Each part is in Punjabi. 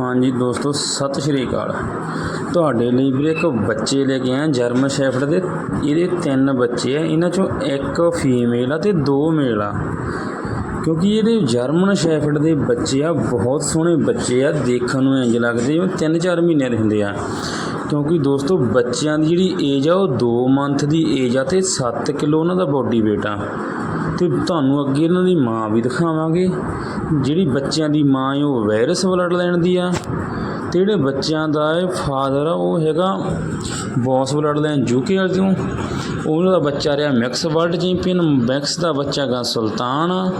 ਹਾਂਜੀ ਦੋਸਤੋ, ਸਤਿ ਸ਼੍ਰੀ ਅਕਾਲ। ਤੁਹਾਡੇ ਲਈ ਵੀਰੇ ਇੱਕ ਬੱਚੇ ਲੈ ਕੇ ਆਇਆ, ਜਰਮਨ ਸ਼ੈਫਰਡ ਦੇ। ਇਹਦੇ ਤਿੰਨ ਬੱਚੇ ਆ, ਇਹਨਾਂ ਚੋਂ ਇੱਕ ਫੀਮੇਲ ਆ ਤੇ ਦੋ ਮੇਲ ਆ। ਕਿਉਂਕਿ ਇਹਦੇ ਜਰਮਨ ਸ਼ੈਫਰਡ ਦੇ ਬੱਚੇ ਆ, ਬਹੁਤ ਸੋਹਣੇ ਬੱਚੇ ਆ, ਦੇਖਣ ਨੂੰ ਇੰਜ ਲੱਗਦੇ ਜਿਵੇਂ 3-4 ਮਹੀਨਿਆਂ ਦੇ ਹੁੰਦੇ ਆ। ਕਿਉਂਕਿ ਦੋਸਤੋ, ਬੱਚਿਆਂ ਦੀ ਜਿਹੜੀ ਏਜ ਆ, ਉਹ 2 ਮੰਥ ਦੀ ਏਜ ਆ ਤੇ 7 ਕਿਲੋ ਉਹਨਾਂ ਦਾ ਬੋਡੀ weight ਆ। ਤੇ ਤੁਹਾਨੂੰ ਅੱਗੇ ਇਹਨਾਂ ਦੀ ਮਾਂ ਵੀ ਦਿਖਾਵਾਂਗੇ, ਜਿਹੜੀ ਬੱਚਿਆਂ ਦੀ ਮਾਂ ਹੈ, ਉਹ ਵਾਇਰਸ ਬਲੱਡ ਲੈਣ ਦੀ ਆ। ਤੇ ਜਿਹੜੇ ਬੱਚਿਆਂ ਦਾ ਇਹ ਫਾਦਰ ਆ, ਉਹ ਹੈਗਾ ਬੌਸ ਬਲੱਡ ਲੈਣ, ਯੂਕੇ ਵਾਲੇ ਤੋਂ। ਉਹਨਾਂ ਦਾ ਬੱਚਾ ਰਿਹਾ ਮਿਕਸ ਵਰਲਡ ਚੈਂਪੀਅਨ, ਮੈਕਸ ਦਾ ਬੱਚਾ ਗਾ ਸੁਲਤਾਨ ਆ।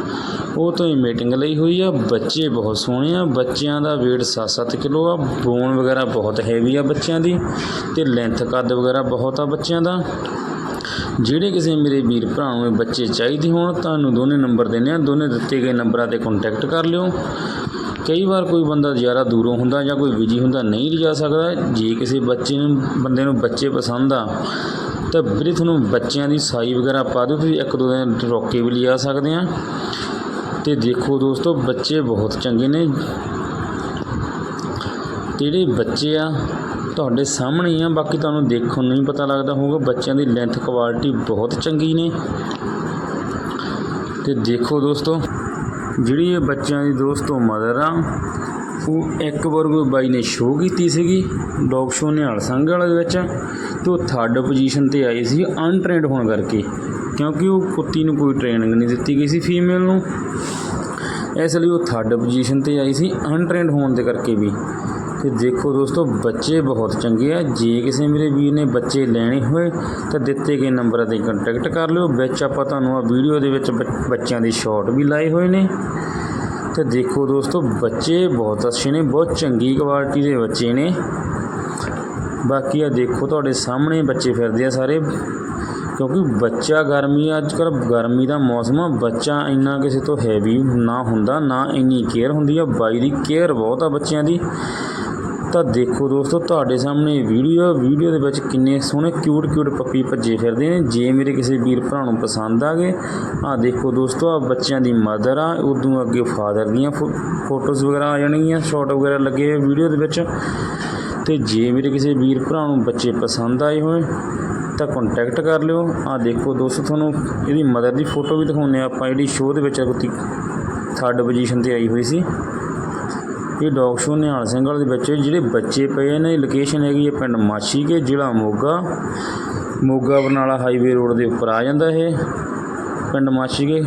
ਉਹ ਤੋਂ ਹੀ ਮੀਟਿੰਗ ਲਈ ਹੋਈ ਆ। ਬੱਚੇ ਬਹੁਤ ਸੋਹਣੇ ਆ। ਬੱਚਿਆਂ ਦਾ weight 7-7 ਕਿਲੋ ਆ। ਬੋਨ ਵਗੈਰਾ ਬਹੁਤ ਹੈਵੀ ਆ ਬੱਚਿਆਂ ਦੀ। ਤੇ ਲੈਂਥ ਕੱਦ ਵਗੈਰਾ ਬਹੁਤ ਆ ਬੱਚਿਆਂ ਦਾ। ਜਿਹੜੇ ਕਿਸੇ ਮੇਰੇ ਵੀਰ ਭਰਾ ਨੂੰ ਬੱਚੇ ਚਾਹੀਦੇ ਹੋਣ ਤੁਹਾਨੂੰ ਦੋਨੇ ਨੰਬਰ ਦੇਣੇ ਆ ਦੋਨੇ ਦਿੱਤੇ ਗਏ ਨੰਬਰਾਂ ਤੇ ਕੰਟੈਕਟ ਕਰ ਲਿਓ। ਕਈ ਵਾਰ ਕੋਈ ਬੰਦਾ ਜ਼ਿਆਦਾ ਦੂਰੋਂ ਹੁੰਦਾ ਜਾਂ ਕੋਈ ਬਿਜ਼ੀ ਹੁੰਦਾ, ਨਹੀਂ ਲਿਜਾ ਸਕਦਾ। ਜੇ ਕਿਸੇ ਬੱਚੇ ਨੂੰ, ਬੰਦੇ ਨੂੰ ਬੱਚੇ ਪਸੰਦ ਆ, ਤਾਂ ਵੀਰੇ ਤੁਹਾਨੂੰ ਬੱਚਿਆਂ ਦੀ ਸਾਈ ਵਗੈਰਾ ਪਾ ਦਿਓ। ਤੁਸੀਂ ਇੱਕ ਦੋ ਦਿਨ ਰੋਕ ਕੇ ਵੀ ਲਿਜਾ ਸਕਦੇ ਆ। ਤੇ ਦੇਖੋ ਦੋਸਤੋ, ਬੱਚੇ ਬਹੁਤ ਚੰਗੇ ਨੇ। ਜਿਹੜੇ ਬੱਚੇ ਆ ਤੁਹਾਡੇ ਸਾਹਮਣੇ ਹੀ ਆ, ਬਾਕੀ ਤੁਹਾਨੂੰ ਦੇਖਣ ਨੂੰ ਨਹੀਂ ਪਤਾ ਲੱਗਦਾ ਹੋਊਗਾ, ਬੱਚਿਆਂ ਦੀ ਲੈਂਥ ਕੁਆਲਿਟੀ ਬਹੁਤ ਚੰਗੀ ਨੇ। ਤੇ ਦੇਖੋ ਦੋਸਤੋ ਜਿਹੜੀ ਇਹ ਬੱਚਿਆਂ ਦੀ ਦੋਸਤੋ ਮਦਰ ਆ, ਉਹ ਇੱਕ ਵਾਰ ਕੋਈ ਬਾਈ ਨੇ ਸ਼ੋਅ ਕੀਤੀ ਸੀਗੀ ਡੌਗ ਸ਼ੋਅ ਨਿਹਾਲ ਸੰਘ ਵਾਲੇ ਵਿੱਚ, ਤੇ ਉਹ ਥਰਡ ਪੋਜੀਸ਼ਨ ਤੇ ਆਈ ਸੀ ਅਨਟ੍ਰੇਨਡ ਹੋਣ ਕਰਕੇ। ਕਿਉਂਕਿ ਉਹ ਕੁੱਤੀ ਨੂੰ ਕੋਈ ਟ੍ਰੇਨਿੰਗ ਨਹੀਂ ਦਿੱਤੀ ਗਈ ਸੀ ਫੀਮੇਲ ਨੂੰ। ਇਸ ਲਈ ਉਹ ਥਰਡ ਪੋਜੀਸ਼ਨ ਤੇ ਆਈ ਸੀ ਅਨਟ੍ਰੇਨਡ ਹੋਣ ਦੇ ਕਰਕੇ ਵੀ। ਤੇ ਦੇਖੋ ਦੋਸਤੋ, ਬੱਚੇ ਬਹੁਤ ਚੰਗੇ ਆ। ਜੇ ਕਿਸੇ ਮੇਰੇ ਵੀਰ ਨੇ ਬੱਚੇ ਲੈਣੇ ਹੋਏ, ਤਾਂ ਦਿੱਤੇ ਗਏ ਨੰਬਰਾਂ ਤੇ ਕੰਟੈਕਟ ਕਰ ਲਿਓ। ਵਿੱਚ ਆਪਾਂ ਤੁਹਾਨੂੰ ਆ ਵੀਡੀਓ ਦੇ ਵਿੱਚ ਬੱਚ- ਬੱਚਿਆਂ ਦੇ ਸ਼ਾਟ ਵੀ ਲਾਏ ਹੋਏ ਨੇ। ਤੇ ਦੇਖੋ ਦੋਸਤੋ, ਬੱਚੇ ਬਹੁਤ ਅੱਛੇ ਨੇ, ਬਹੁਤ ਚੰਗੀ ਕੁਆਲਿਟੀ ਦੇ ਬੱਚੇ ਨੇ। ਬਾਕੀ ਆ ਦੇਖੋ, ਤੁਹਾਡੇ ਸਾਹਮਣੇ ਬੱਚੇ ਫਿਰਦੇ ਆ ਸਾਰੇ। ਕਿਉਂਕਿ ਬੱਚਾ ਗਰਮੀ ਅੱਜ ਕੱਲ੍ਹ ਗਰਮੀ ਦਾ ਮੌਸਮ ਆ। ਬੱਚਾ ਇੰਨਾ ਕਿਸੇ ਤੋਂ ਹੈਵੀ ਨਾ ਹੁੰਦਾ, ਨਾ ਇੰਨੀ ਕੇਅਰ ਹੁੰਦੀ ਆ। ਬਾਈ ਦੀ ਕੇਅਰ ਬਹੁਤ ਆ ਬੱਚਿਆਂ ਦੀ। ਤਾਂ ਦੇਖੋ ਦੋਸਤੋ, ਤੁਹਾਡੇ ਸਾਹਮਣੇ ਵੀਡੀਓ ਵੀਡੀਓ ਦੇ ਵਿੱਚ ਕਿੰਨੇ ਸੋਹਣੇ ਕਿਊਟ ਕਿਊਟ ਪੱਪੀ ਭੱਜੇ ਫਿਰਦੇ ਨੇ। ਜੇ ਮੇਰੇ ਕਿਸੇ ਵੀਰ ਭਰਾ ਨੂੰ ਪਸੰਦ ਆ ਗਏ ਆ ਦੇਖੋ ਦੋਸਤੋ ਆ ਬੱਚਿਆਂ ਦੀ ਮਦਰ ਆ। ਉਦੋਂ ਅੱਗੇ ਫਾਦਰ ਦੀਆਂ ਫੋਟੋਜ਼ ਵਗੈਰਾ ਆ ਜਾਣਗੀਆਂ ਸ਼ਾਟ ਵਗੈਰਾ ਲੱਗੇ ਹੋਏ ਵੀਡੀਓ ਦੇ ਵਿੱਚ। ਤੇ ਜੇ ਮੇਰੇ ਕਿਸੇ ਵੀਰ ਭਰਾ ਨੂੰ ਬੱਚੇ ਪਸੰਦ ਆਏ ਹੋਏ, ਤਾਂ ਕੰਟੈਕਟ ਕਰ ਲਿਓ। ਆ ਦੇਖੋ ਦੋਸਤੋ, ਤੁਹਾਨੂੰ ਇਹਦੀ ਮਦਰ ਦੀ ਫੋਟੋ ਵੀ ਦਿਖਾਉਂਦੇ ਆ ਆਪਾਂ। ਜਿਹੜੀ ਸ਼ੋਅ ਦੇ ਵਿੱਚ ਕੁੱਤੀ ਥਰਡ ਪੋਜੀਸ਼ਨ ਤੇ ਆਈ ਹੋਈ ਸੀ। ਇਹ ਡੌਗ ਸ਼ੋਅ ਨਿਹਾਲ ਸਿੰਘ ਵਾਲੇ ਦੇ ਵਿੱਚ ਜਿਹੜੇ ਬੱਚੇ ਪਏ ਇਹਨਾਂ ਦੀ ਲੋਕੇਸ਼ਨ ਹੈਗੀ ਹੈ ਪਿੰਡ ਮਾਛੀ ਕੇ, ਜ਼ਿਲ੍ਹਾ ਮੋਗਾ। ਮੋਗਾ ਬਰਨਾਲਾ ਹਾਈਵੇ ਰੋਡ ਦੇ ਉੱਪਰ ਆ ਜਾਂਦਾ ਇਹ, ਪਿੰਡ ਮਾਛੀ ਕੇ।